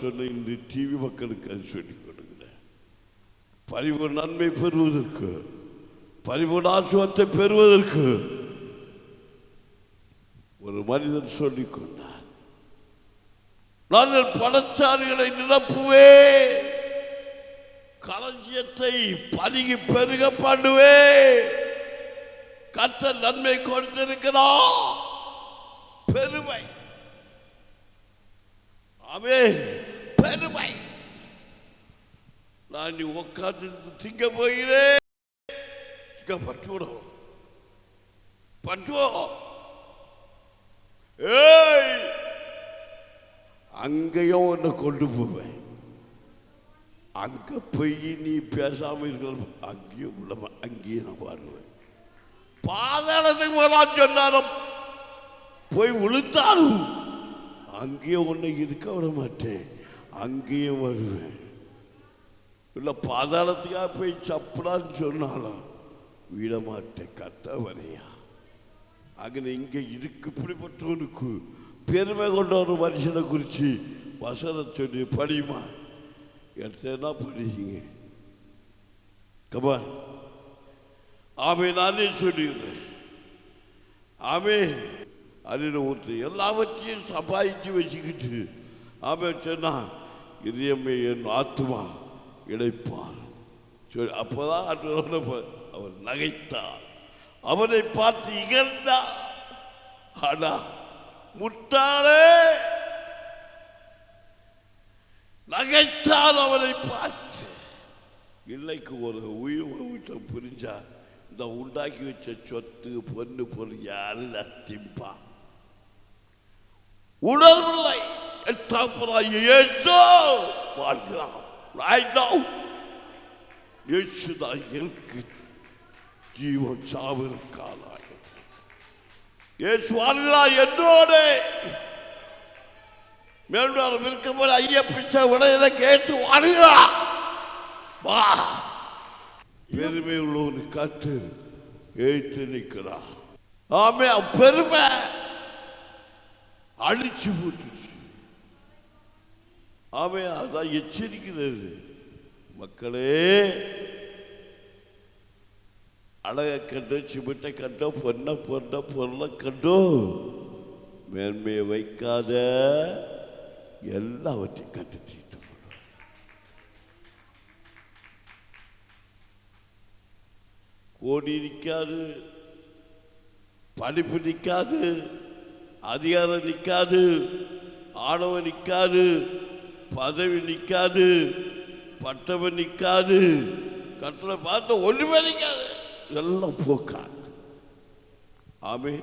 சொன்ன இந்த டிவி மக்களுக்கு அது சொல்லிக் கொடுக்கிறேன் பரிவு நன்மை பெறுவதற்கு பரிவு ஆசுவத்தை பெறுவதற்கு ஒரு மனிதன் சொல்லிக் கொண்டார் நாங்கள் பணச்சாரிகளை நிரப்புவே களஞ்சியத்தை பருகி பெருக பண்ணுவே கத்த நன்மை கொடுத்திருக்கிறார். பெருமை அவே பெருமை. நான் நீ உட்காந்து திங்க போகிறேன். திங்க பட்டுவிடும். பட்டுவோம் ஏய். அங்கேயும் உன்னை கொண்டு போவேன். அங்க போய் நீ பேசாம இருக்க அங்கேயும் உள்ள அங்கேயும் நான் பாருவேன். பாதாளத்துக்கு போலாம் சொன்னாலும் போய் விழுத்தாலும் அங்கேயும் உன்னை இருக்க விட மாட்டேன் அங்கேயும் வருவேன். இல்லை பாதாளத்துக்காக போய் சப்படான்னு சொன்னாலும் விட மாட்டேன் கத்தவரையா அங்கே இங்கே இருக்கு இப்படிப்பட்டவனுக்கு பெருமை கொண்ட ஒரு மனுஷனை குறித்து வசனம் சொல்லி படியுமா எடுத்தா படிங்க? கபான் ஆமே நானே சொல்லிடுறேன். ஆமே அப்படின்னு ஒருத்தர் எல்லாவற்றையும் சம்பாதிச்சு வச்சுக்கிட்டு அவன் சொன்னான் இதயமே என் ஆத்மா இழைப்பார் சரி அப்போதான் ஆண்டவரோட அவர் நகைத்தார் அவனை பார்த்து இகழ்ந்தார் ஆனா முட்டாளே! நகைத்தால் அவனை பார்த்து. இல்லைக்கு ஒரு உயிர் வீட்டை புரிஞ்சா இந்த உண்டாக்கி வச்ச சொத்து பொண்ணு பொருள் யாரு திம்பா. உணர்வில்லை எட்டாப்பராய் இயேசு வாழ்கிறான் right now இயேசு தான் எனக்கு ஜீவன் சாவிற்காலாய் இயேசு வாழ்கிறான் என்னோடு. மேலும் விற்கப்பட ஐய பிச்சை விளையில கேட்டு வாழ்கிறா வா. பெருமை உள்ளவனு காத்து ஏற்று நிற்கிறா ஆமே பெருமை. அழிச்சு போட்டுச்சு. அவன் அதான் எச்சரிக்கிறது. மக்களே அழகை கண்டோ சிமிட்டை கண்டோ பொண்ணை பொண்ணை பொருளை கண்டோ மேன்மையை வைக்காத எல்லாவற்றையும் கட்டுச்சிட்டு கோடி நிற்காது படிப்பு நிற்காது அதிகாரம் நிற்காது ஆணவம் நிற்காது பதவி நிற்காது பட்டவன் நிற்காது கட்டளை பார்த்து ஒன்றுமே நிற்காது. எல்லாம் போக்கா ஆமே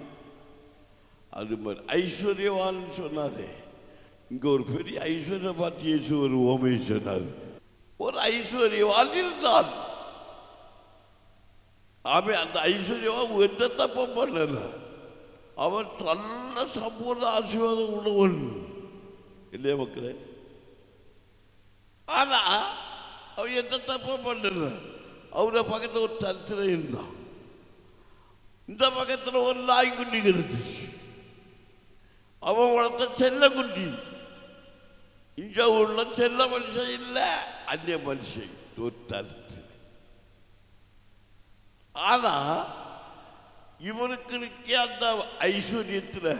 அது மாதிரி ஐஸ்வர்யவான்னு சொன்னாரே. இங்க ஒரு பெரிய ஐஸ்வர்ய பார்த்து இயேசு ஒரு ஓமை சொன்னார். ஒரு ஐஸ்வர்யவான் இருந்தான். ஆமே அந்த ஐஸ்வர்யவான் எந்த தப்பும் பண்ணல. அவன் நல்ல சம்பூர்ண ஆசீர்வாதம் உள்ளவன். இல்லையா மக்களே? ஆனா அவன் எந்த தப்பும் பண்ணல. அவரை பக்கத்துல ஒரு தரித்திரம் இருந்தான் இந்த பக்கத்தில் ஒரு நாய்க்குட்டி இருந்துச்சு அவன் வளர்த்த செல்ல குட்டி. இங்க உள்ள செல்ல மனுஷன் இல்லை அந்நிய மனுஷன் ஒரு தரித்திரம் ஆனா இவனுக்கு அந்த ஐஸ்வர்யத்தில்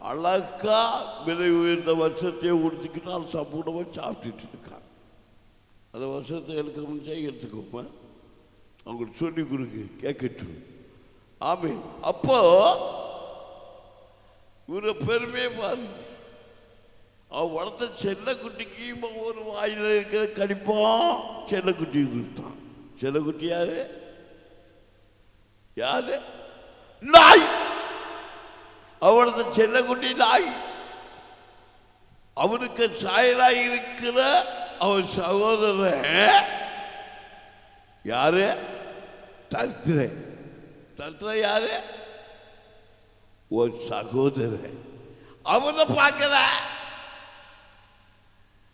அழகா விலை உயர்ந்த வருஷத்தையே உடுத்திக்கிட்டு சம்பூர்ணமா சாப்பிட்டுட்டு இருக்கான். அந்த வருஷத்தை எடுக்க முடிஞ்சா எடுத்துக்கோமா அவங்களுக்கு சொல்லி கொடுங்க கேட்கட்டும் ஆமே அப்போ இவரை பெருமையை பாருங்க அவன் வளர்த்த செல்லக்குட்டிக்கு ஒரு வாயில இருக்கிற கடிப்பான் செல்லக்குட்டியை கொடுத்தான். செல்லக்குட்டி யாரு யாரு? நாய். அவனது செல்லக்குட்டி நாய். அவனுக்கு சாயலாய் இருக்கிற அவன் சகோதரர் யாரு? தத்ரே. தத்ரே யாரு? ஒரு சகோதரன். அவனை பார்க்கல.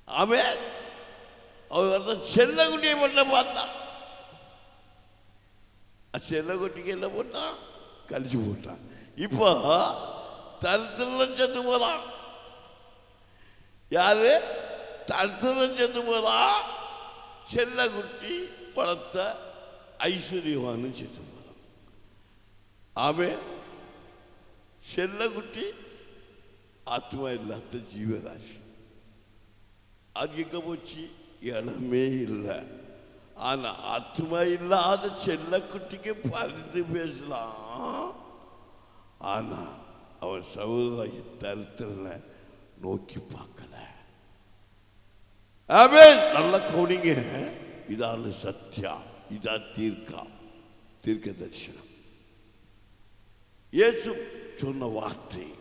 அவன் அவன் வந்து செல்லக்குட்டியை மட்டும் பார்த்தான். செல்லக்குட்டிக்கு என்ன பண்ணான்? கழிச்சு போட்டான் இப்போ தரத்தில் சென்று போறான் யாரு? தரித்திரம் சென்று செல்ல செல்லக்குட்டி பலத்த ஐஸ்வர்யவானு சென்று போறான் ஆமே செல்லக்குட்டி ஆத்மா இல்லாத ஜீவராசி. அது எங்க போச்சு? இடமே இல்லை. ஆனா ஆத்மா இல்லாத செல்லக்குட்டிக்கு பரிந்து பேசலாம். ஆனா அவன் சகோதர தருத்திரல நோக்கி பார்க்கல. ஆமே நல்ல கவுனிங்க. இதான சத்யா இதான் தீர்க்கா. தீர்க்க தரிசனம். இயேசு சொன்ன வார்த்தை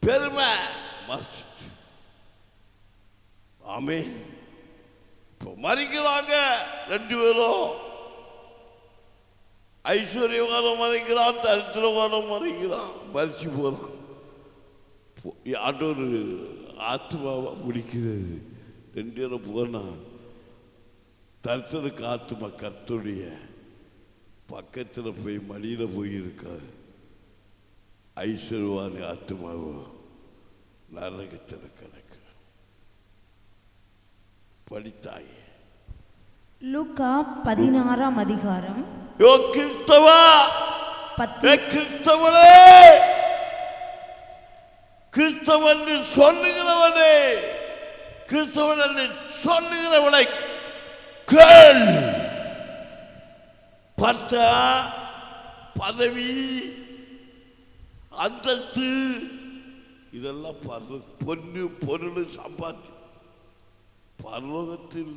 பெருமை மறைச்சிட்டு. ஆமென். மறிக்கிறாங்க ரெண்டு பேரும். ஐஸ்வர்யவானம் மறைக்கிறான் தரித்திரவானம் மறைக்கிறான் மறிச்சு போறான். ஆண்டோர் ஆத்மாவை பிடிக்கிறது ரெண்டு பேரும் போனா தரித்திரக்கு ஆத்மா கத்துடைய பக்கத்தில் போய் மடியில் போயிருக்காரு இருக்காது ஐஸ்வர்யவான ஆத்மாவோ நரகத்தில் கிடக்கு. படித்தாயே. லூக்கா பதினாறாம் அதிகாரம். யோ கிறிஸ்தவா கிறிஸ்தவனே! கிறிஸ்தவன் சொல்லுகிறவனே! கிறிஸ்தவன் என்று சொல்லுகிறவனை கேள்! பட்டா பதவி அந்தஸ்து இதெல்லாம் பொண்ணு பொருள் சம்பாத்தி பரலோகத்தில்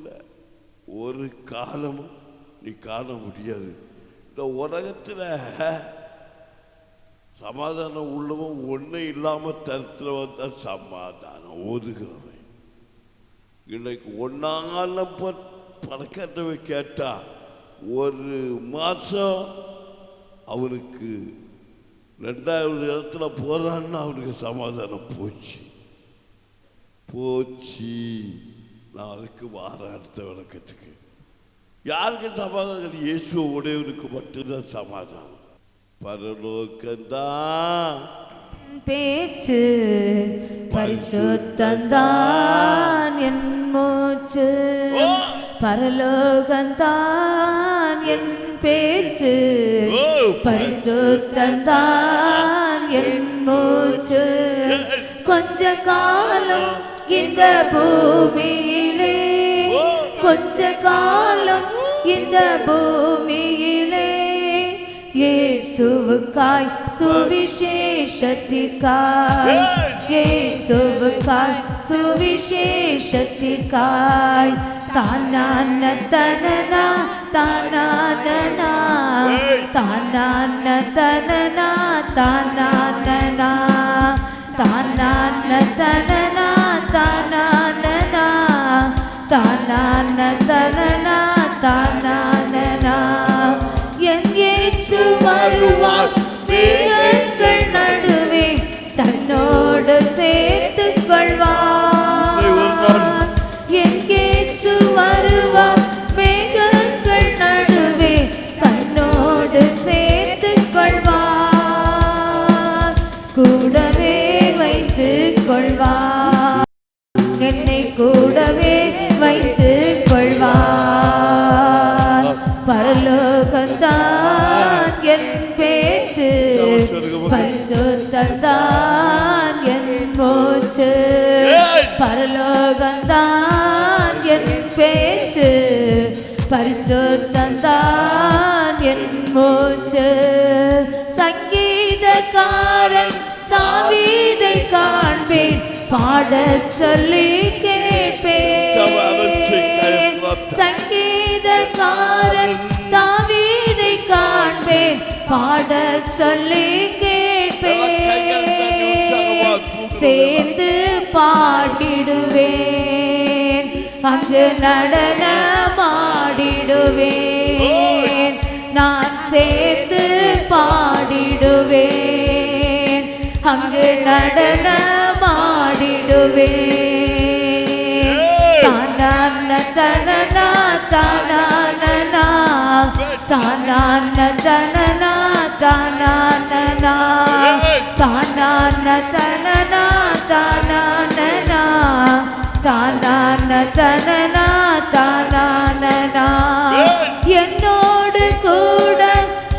ஒரு காலமும் நீ காண முடியாது. இந்த உலகத்தில் சமாதானம் உள்ளவன் ஒன்றும் இல்லாமல் தரத்தில் தான் சமாதானம் ஒதுகிறவன் இன்னைக்கு ஒன்னால பறக்கட்டவை கேட்டால் ஒரு மாதம் அவனுக்கு ரெண்டாவது இடத்துல போகிறான்னு அவனுக்கு சமாதானம் போச்சு. போச்சு. நாளைக்கு வார அடுத்த விளக்கத்துக்கு யாருக்கு சமாதானம்? இயேசு உடையவனுக்கு மட்டும்தான் சமாதானம் பரலோக்கந்தான் பேச்சு பரிசுத்தந்தான் என் மூச்சு! பரலோகந்தான் என் பேச்சு! பரிசுத்தந்தான் என் மூச்சு கொஞ்ச காலம் இந்த பூமியிலே! கொஞ்ச காலம் இந்த பூமியிலே இயேசுவுக்காய் சுவிசேஷத்திற்காய். இயேசுவுக்காய் சுவிசேஷத்திற்காய். தானான தனனா தானானனா தானான தனனா தானானனா தானான தனனா தானான தனனா தானானனா என் இயேசு வருவார் மேகங்கள் நடுவே தன்னோடு சேர்த்துக் கொள்வார். என் இயேசு வருவார் மேகங்கள் நடுவே தன்னோடு சேர்த்துக் கொள்வார். கூடவே வைத்து கொள்வார். என்னை கூடவே வைத்து கொள்வார் பரலோகந்தான் என் பேச்சு. பரிசுத்தான் என் மூச்சு பரலோகந்தான் என் பேச்சு. பரிசுத்தான் என் மூச்சு. சங்கீதக்காரன் தாவீதை காண்பேன். பாட சொல்லி கேட்பேன். பாட சொல்லி கேட்பேன் சேர்ந்து பாடிடுவேன். அங்கு நடனமாடிடுவேன். நான் சேர்ந்து பாடிடுவேன். அங்கு நடனமாடிடுவேன். தானான தனனா தானானனா. தானான தனனா தானானனா தானான தனனா தானானனா தானான தனனா தானானனா என்னோடு கூட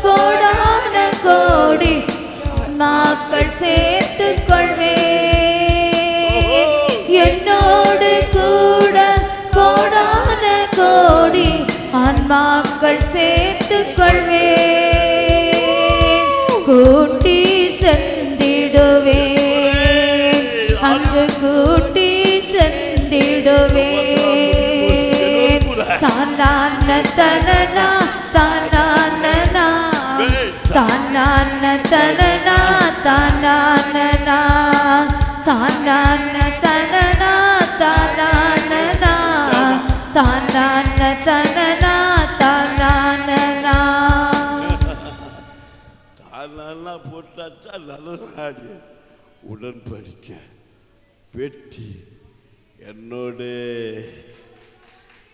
கோடான கோடி மக்கள் சே ஆன்மாக்கள் சேர்த்து கொள்வே கூட்டி சென்றிடுவேன். அங்கு கூட்டி சென்றிடுவேன். தானான தனனா தானானனா தானான தனனா தானானனா தானான தானா போட்டாச்சா? நல்ல உடன்படிக்க. வெட்டி என்னோட.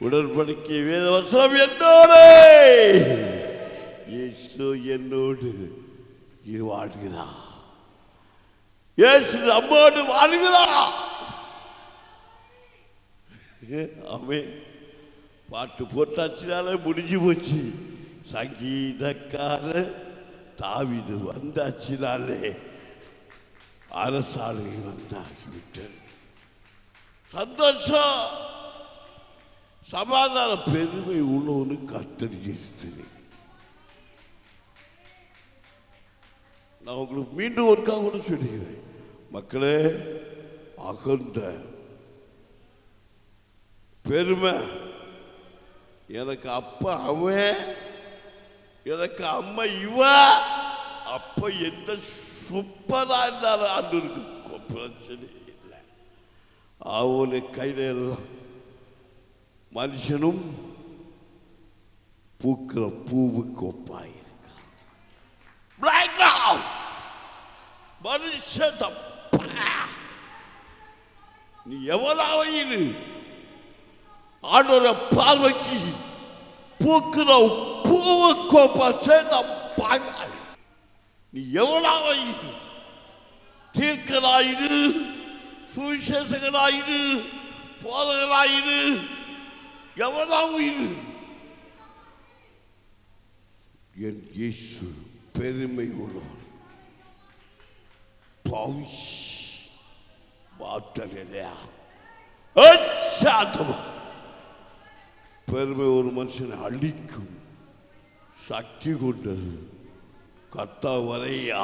உடன்படிக்கை வேத வசனம் என்னோடு. இயேசு என்னோடு வாழ்கிறா வாழ்கிறார். இயேசு நம்மோடு வாழ்கிறா ஆமென். பாட்டு போட்டாச்சுனால முடிஞ்சு போச்சு. சங்கீதக்கார தாவிது வந்தாச்சுனாலே அரசாணை வந்தாகிவிட்டது. சந்தோஷம். சமாதான பெருமை உள்ளவனு கத்தரிச்சு நான் உங்களுக்கு மீண்டும் ஒருக்காக கூட சொல்லுகிறேன். மக்களே அகந்த பெருமை. எனக்கு அப்பா அவன் எனக்கு அம்மா இவ. அப்ப எந்த சூப்பரா இருந்தாலும் அது இருக்கு பிரச்சனை இல்லை. அவனு கையில எல்லாம் மனுஷனும் பூக்கிற பூவுக்கு ஒப்பாயிருக்கான். Right மனுஷன் தப்பா. நீ எவ்வளவு ஆண்டோட பார்வைக்கு பூக்கிற பூவு கோப்பா சேர்ந்த நீ எவனாவது தீர்க்கனாயிரு சுவிசேஷகனாயிரு போதகனாயிரு எவனாவது என் இயேசு பெருமை உள்ளவர் பவுஷ் மாற்றலையா சாத்தமா பெருமை ஒரு மனுஷனை அழிக்கும். சக்தி கொண்டது கத்தா வரையா?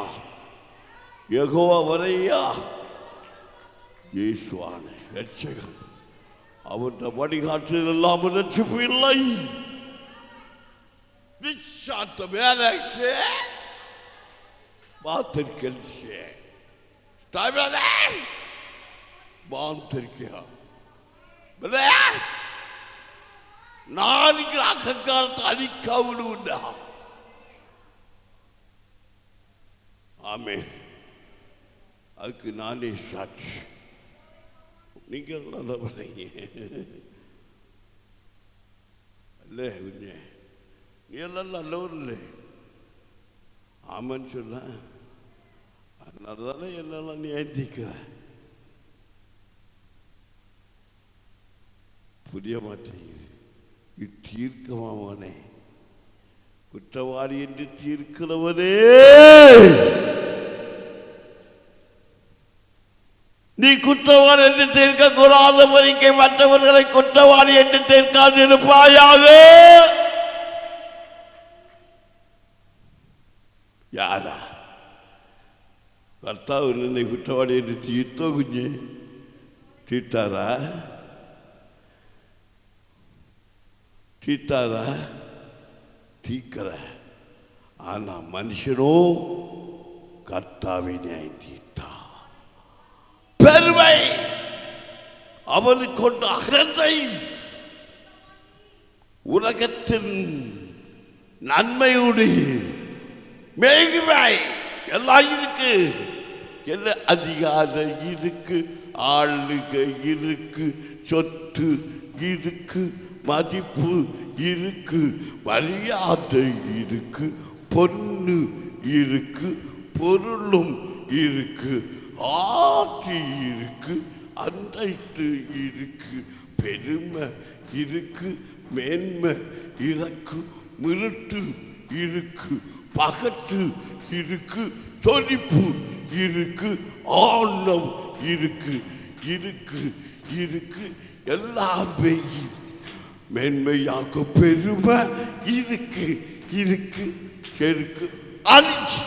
எகோவா வரையா? இயேசுவான ரட்சகன் அவன் வழிகாற்றில் இல்லாமல் ரட்சிப்பு இல்லை நிச்சாத்த வேலைக்கு மாத்திருக்கே தமிழே மாத்திருக்கா நாளைக்கு அகங்காரத்தை அழிக்காமல் உண்டா? ஆமே அதுக்கு நானே சாட்சி. நீங்கள் நல்லவனைங்க அல்ல குஞ்சே நீ எல்லாம் நல்லவர் இல்லை ஆமான்னு சொல்ல. அதனால தானே என்னெல்லாம் நீ ஏந்திக்கிற புரிய மாட்டீங்க இத்தீர்க்கமாவனே குற்றவாளி என்று தீர்க்கிறவனே. நீ குற்றவாளி என்று தீர்க்க கூடாதவரிக்கை மற்றவர்களை குற்றவாளி என்று தீர்க்காதிருப்பாயாக. யாரா? கர்த்தாவு நின்னை குற்றவாளி என்று தீர்த்தோ குஞ்சு? தீர்த்தாரா? தீர்த்தாரா தீக்கிற. ஆனா மனுஷனும் கர்த்தாவை நியாயம் தீர்த்தா பெருமை! அவனுக்கு கொண்ட அகந்தை! உலகத்தின் நன்மையோடு மேகுமை எல்லாம் இருக்கு. என்ன அதிகாரம் இருக்கு ஆளுகை இருக்கு சொத்து இருக்கு மதிப்பு இருக்கு மரியாதை இருக்கு பொண்ணு இருக்கு பொருளும் இருக்கு ஆட்சி இருக்கு அந்தஸ்து இருக்கு பெருமை இருக்கு மேன்மை இறக்கு மிருட்டு இருக்கு பகட்டு இருக்கு தொழிப்பு இருக்கு ஆழம் இருக்கு இருக்கு இருக்கு எல்லாமே மேன்மையாக பெருமை இருக்கு இருக்கு செருக்கு அழிச்சு.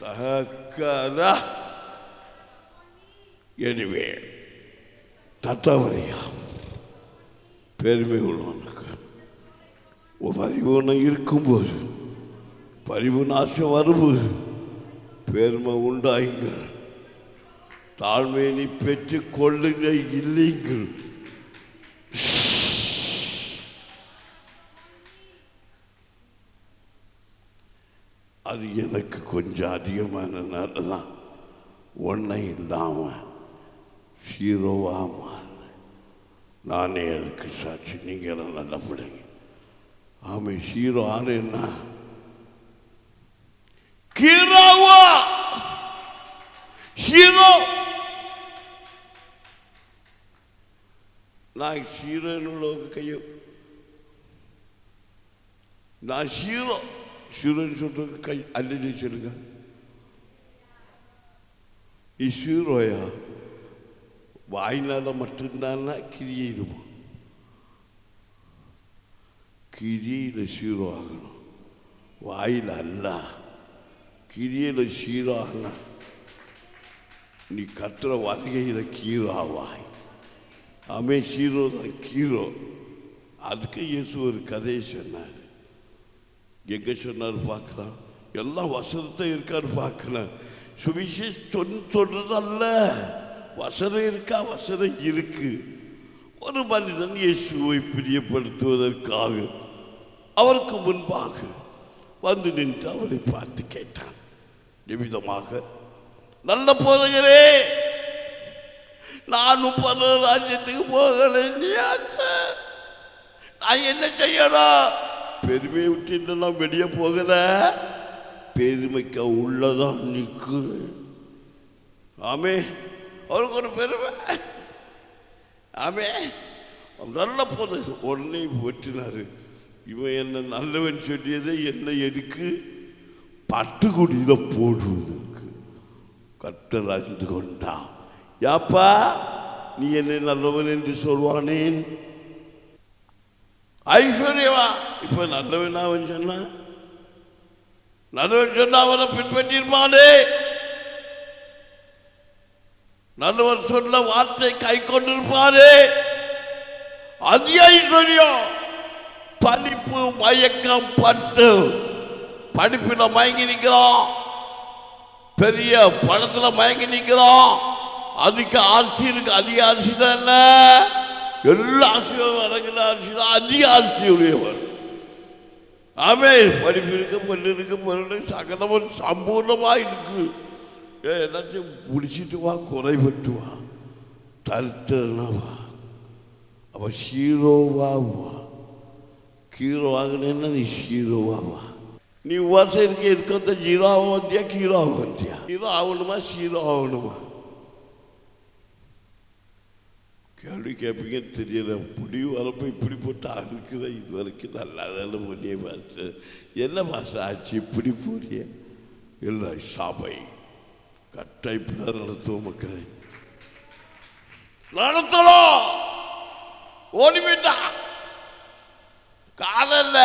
சகல எனவே தத்தவரையா பெருமை உள்ளவனுக்கு. ஒரு இருக்கும்போது பரிவு நாசம் வரும்போது பெருமை உண்டாயுங்கள். தாழ்மையை பெற்று பெற்றுக் கொள்ளுங்க இல்லைங்கள். அது எனக்கு கொஞ்சம் அதிகமானனால தான் ஒன்றை இல்லாமல் ஹீரோவாக நானே அதுக்கு சாட்சி. நீங்கள் நல்ல பிள்ளைங்க ஆமை ஹீரோ என்ன? ஹீரோவா! ஹீரோ! நான் ஹீரோன்னு கையோ நான் ஹீரோ ஹீரோன்னு சொல்றது கை அல்லி சொல்லுங்க நீ ஹீரோயா வாயினால மட்டும்தானா கிரியிடுமா கிரியில் ஹீரோ ஆகணும் வாயில் அல்ல கிரியில் ஹீரோ ஆனா நீ கத்துற வருகையில் கீரோ ஆவாய் அமே ஹீரோ தான் கீரோ அதுக்கு இயேசு ஒரு கதையை சொன்னார் எங்கே சொன்னார் பார்க்கலாம். எல்லாம் வசனத்தை இருக்கான்னு பார்க்கலாம். சுவிசேஷ சொன் சொல்றதல்ல. வசனம் இருக்கா? வசனம் இருக்கு. ஒரு மனிதன் இயேசுவை பிரியப்படுத்துவதற்காக அவருக்கு முன்பாக வந்து நின்று அவரை பார்த்து கேட்டான். எவ்விதமாக நல்ல போதகரே நானும் பல ராஜ்யத்துக்கு போகலையா நான் என்ன செய்யணும்? பெருமையை விட்டு நான் வெளியே போகிற பெருமைக்கு உள்ளதான் நிற்கிறேன் ஆமே அவருக்கு ஒரு பெருமை. ஆமே நல்ல போது உடனே வெட்டினாரு. இவன் என்ன நல்லவன் சொல்லியதை என்ன எதுக்கு? பட்டுக்குடியில் போடுவதற்கு கட்டல் அறிந்து கொண்டான். யாப்பா நீ என்னை நல்லவன் என்று சொல்வானேன்? ஐஸ்வர்யவா? இப்ப நல்லவன் அவன் சொன்னான் நல்லவன் சொன்னால் அவனை பின்பற்றிருப்பானே. நல்லவர் சொன்ன வார்த்தை கை கொண்டிருப்பாரே அது ஐஸ்வர்யம். படிப்பு மயக்கம் பட்டு. படிப்பில் மயங்கி நிற்கிறோம் பெரிய படத்தில் மயங்கி நிற்கிறோம் அதுக்கு ஆட்சி இருக்கு. அதிக ஆட்சி தான் என்ன? எல்லா ஆட்சியும் அடங்கின ஆட்சி தான் அதிக ஆட்சி ஆமே படிப்பு இருக்கு பொண்ணு இருக்கு. பொண்ணு சகலமும் சம்பூர்ணமாக இருக்கு எல்லாத்தையும் முடிச்சிட்டு வா குறைபட்டு வா. தருத்தனவா வா. அப்ப ஹீரோவா வா ஹீரோ ஆகணுன்னா நீ ஹீரோவா வா நீ வருஷம் இருக்க இருக்க ஜீரோ ஆகும் ஆகத்தியா ஹீரோ வந்தியா? ஹீரோ ஆகணுமா ஹீரோ ஆகணுமா? கேள்வி கேட்பீங்க தெரியல. முடிவு வரப்போ இப்படி போட்டு அழுக்குற இது வரைக்கும் நல்லா தானே பண்ணிய பாச என்ன மாசம் ஆச்சு? இப்படி போறிய. இல்லை சபை. கட்டாய்ப்பு நடத்துவோம் மக்களை. நடத்தணும். ஓடி காலம் காலல்ல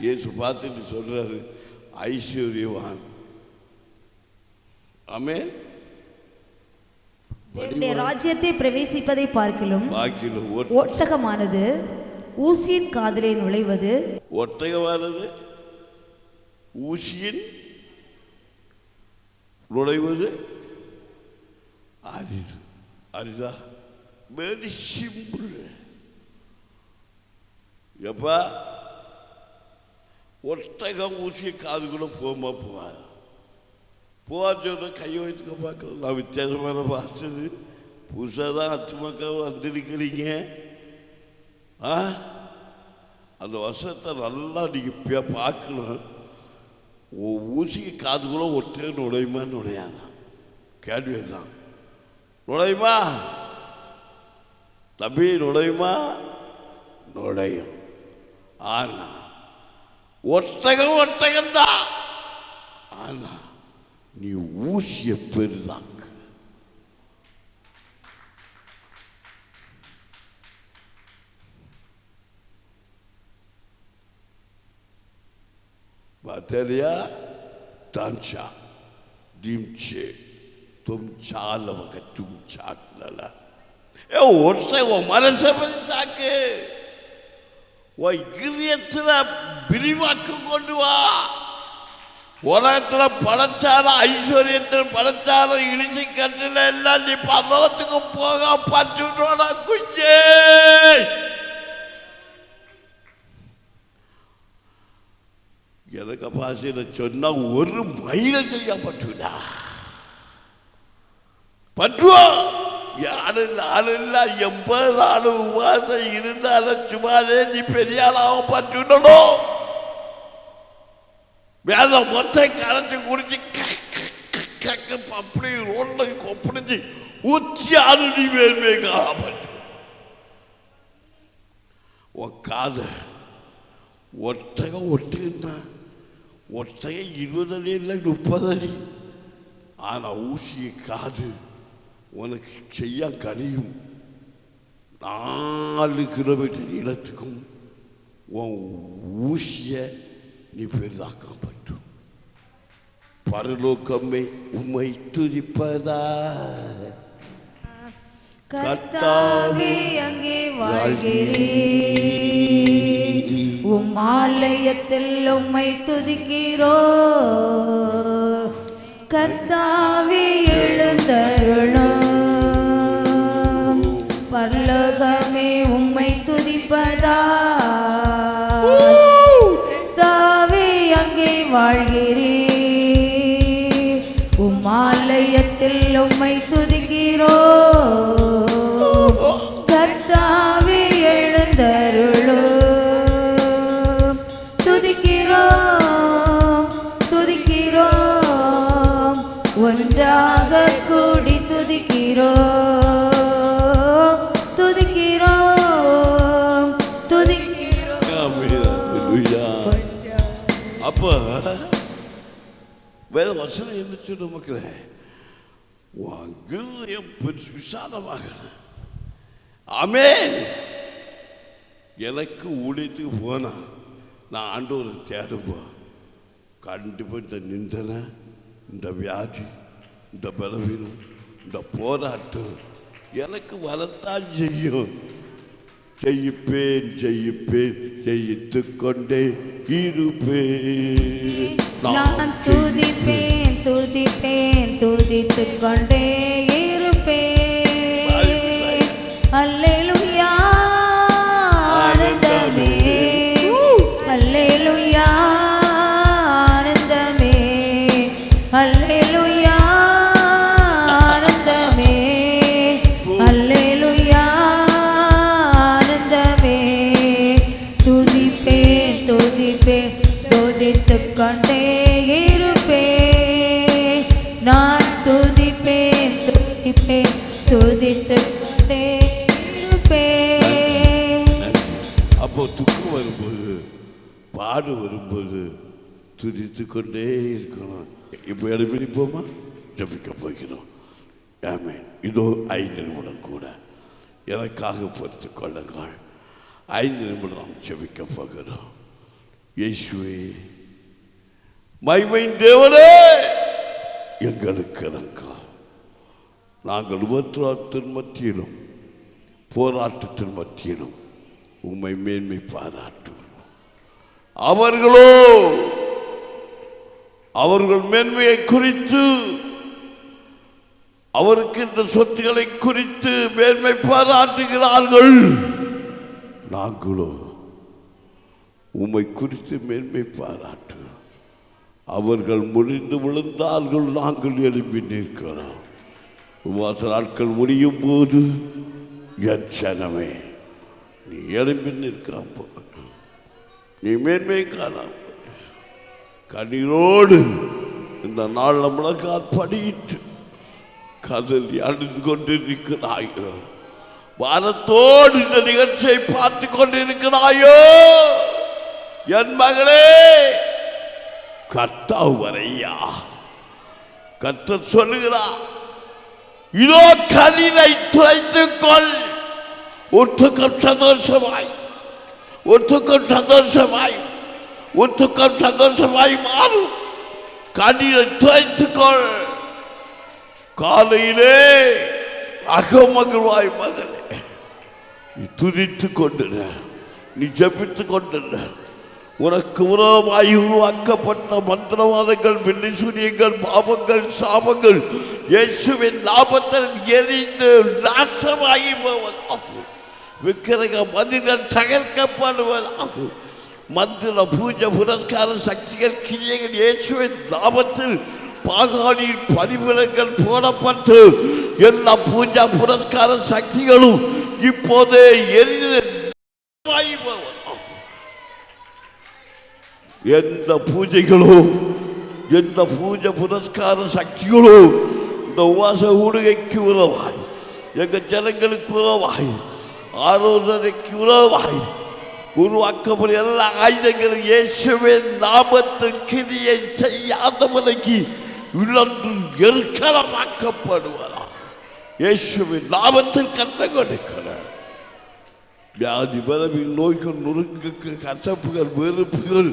இயேசு பார்த்துட்டு சொல்றாரு ஐஸ்வர்யவான். ஆமென். தேவனுடைய ராஜ்யத்தை பிரவேசிப்பதை பார்க்கிலும் பாக்கியில் ஒட்டகமானது ஊசியின் காதிலே நுழைவது ஒட்டகமானது ஊசியின் நுழைவது அரிது. அரிதா? வெரி சிம்பிள் எப்பா? ஒட்டகம் ஊசியை காதுக்குள்ள போமா போவாது போவாச்சோட கையை வைத்துக்க பார்க்கல. நான் வித்தியாசமான பார்த்தது. புதுசாக தான் அச்சுமக்கா வந்திருக்கிறீங்க. ஆ? அந்த வசத்தை நல்லா நீங்கள் பார்க்கணும். ஊசிக்கு காதுக்குள்ள ஒற்றே நுழையுமா நுழையாதான் கேள்வி தான் நுழையுமா? தம்பி நுழையுமா? நுழையும். ஆனா ஒட்டகம் தான் ஆனா 你无血本浪。Bateria tancha dimche tum chala vaga tum chaklala. E orse o mare sabani sake. O giriyatra birivakku konduva. உலகத்தில் படைச்சாலும் ஐஸ்வர்யத்தில் படைச்சாலும் இழிச்சி கட்டில எல்லாம் நீ பரவத்துக்கு போக பற்றுடா குஞ்சே. எனக்கு பாசியில் சொன்னால் ஒரு மயில செய்ய பற்றுடா பற்றுவோம் யாரும் நாளில்லா இல்லை எண்பது நாள் உபாசம் இருந்தாலும் சும்மாவே நீ பெரிய ஆளாக பற்றுடணும் வேத மொத்த கரைச்சி குடிச்சு அப்படி ரோட்ல கொப்பிடிச்சு ஊற்றி ஆறு நீ காணப்பட்டு உன் காது ஒட்டகம் ஒட்டுகின்றான் ஒட்டகம் இருபது அடி இல்லை முப்பது அடி ஆனால் ஊசிய காது உனக்கு செய்ய கழியும் நாலு கிலோமீட்டர் நீளத்துக்கும் உன் ஊசிய நீ பெரிதாக்க பரலோகமே உம்மை துதிப்பதா கர்த்தாவே அங்கே வாழ்கிறேன் உம் ஆலயத்தில் உம்மை துதிக்கிறோ கர்த்தாவே எழுந்தருளும். ஆலயத்தில் உம்மை துதிக்கிறோ. கர்த்தாவே எழுந்தருளோ. துதிக்கிறோம் துதிக்கிறோம் ஒன்றாக கூடி துதிக்கிறோம் துதிக்கிறோம் துதிக்கிறோம் அப்ப வேற வசனம் என்ன சொல்ல மக்களே இருதயம் பெரு- விசாலமாக ஆமென். எனக்கு ஊழியத்துக்கு போனா நான் ஆண்டவரை தேடும்போ. கண்டிப்பாக இந்த நிந்தனை இந்த வியாதி இந்த பலவீனம் இந்த போராட்டம் எனக்கு வரத்தான் செய்யும். ஜெயிப்பேன் ஜெயிப்பேன் ஜெயித்துக் கொண்டே இருப்பேன். நான் துதிப்பேன். துதிப்பேன் துதித்துக் கொண்டே இருப்பேன் அல்லேலூயா கொண்டே இருக்கணும். இப்போ எடுப்பிடிப்போமா ஜபிக்க போகிறோம். ஆமே இதோ ஐந்து நிமிடம் கூட. எனக்காக பொறுத்து கொள்ளுங்கள். ஐந்து நிமிடம் நாம் ஜபிக்க போகிறோம். இயேசுவே மைமையின் தேவனே எங்களுக்கு இறங்கா நாங்கள் உபத்திரத்தின் மத்தியிலும் போராட்டத்தின் மத்தியிலும் உண்மை மேன்மை பாராட்டு அவர்களோ அவர்கள் மேன்மையை குறித்து அவருக்கு இந்த சொத்துக்களை குறித்து மேன்மை பாராட்டுகிறார்கள். நாங்களோ உம்மை குறித்து மேன்மை பாராட்டு. அவர்கள் முறிந்து விழுந்தார்கள் நாங்கள் எழுப்பி நிற்கிறோம். உபவாச நாட்கள் முடியும் போது என் சனமே நீ எழும்பி நிற்காம நீ மேன்மை காணாம கண்ணீரோடு இந்த நாள் நம்மளுக்கு படியிட்டு கதறி அழுது கொண்டிருக்கிறாயோ? வாரத்தோடு இந்த நிகழ்ச்சியை பார்த்து கொண்டிருக்கிறாயோ? என் மகளே கர்த்தாவு வரையா? கர்த்தர் சொல்லுகிறார் இதோ கலிலை துளைத்துக் கொள் ஒற்றுக்கம் சந்தோஷமாய் ஒற்றுக்கம் சந்தோஷமாய். ஒற்றுக்கம் சந்தோஷமாய் மாறும் கலிலை துவைத்துக்கொள் காலையிலே அகமகிழ்வாய் மகளே நீ துதித்து கொண்டிரு நீ ஜபித்து கொண்டிரு. உனக்கு உறவாய் உருவாக்கப்பட்ட மந்திரவாதங்கள் வில்லிசூரியங்கள் பாவங்கள் சாபங்கள் இயேசுவின் லாபத்தில் எரிந்து நாசமாகி போவதாகும். விக்கிரக மனிதன் தகர்க்கப்படுவதாகும். மந்திர பூஜை புரஸ்கார சக்திகள் கிரியைகள் இயேசுவின் லாபத்தில் பாகாணியின் பரிவிலங்கள் போடப்பட்டு எல்லா பூஜா புரஸ்கார சக்திகளும் இப்போதே எரிந்து எந்த பூஜைகளோ எந்த பூஜை புரஸ்கார சக்திகளோ இந்த உவாச ஊடுகைக்கு உறவாய் எங்கள் ஜனங்களுக்கு உறவாய் ஆலோசனைக்கு உறவாய் உருவாக்கப்படும் எல்லா ஆயுதங்களும் இயேசுவின் நாமத்தில் கிரியை செய்யாதவனுக்கு இழந்து எருக்களமாக்கப்படுவதா இயேசுவின் நாமத்தில் கண்ண கொடுக்கிறார். வியாதி பரவி நோய்கள் நொறுங்குக்கு கசப்புகள் வெறுப்புகள்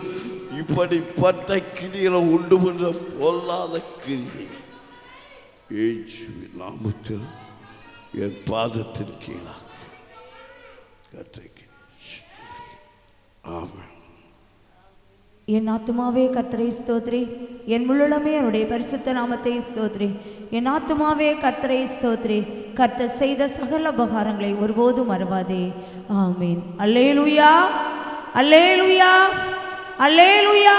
இப்படிப்பட்ட கிரிகளை உண்டு பண்ண பொல்லாத கிரியை இயேசுவின் நாமத்தில் என் பாதத்தின் கீழாக கற்றை என் ஆத்துமாவே கத்தரை ஸ்தோத்ரி. என் முழுளமே அவருடைய பரிசுத்த நாமத்தை ஸ்தோத்ரி. என் ஆத்துமாவே கத்தரை ஸ்தோத்ரி. கத்த செய்த சகல உபகாரங்களை ஒருபோதும் மறவாதே. ஆமீன். அல்லே லுயா அல்லே லுயா அல்லே லுயா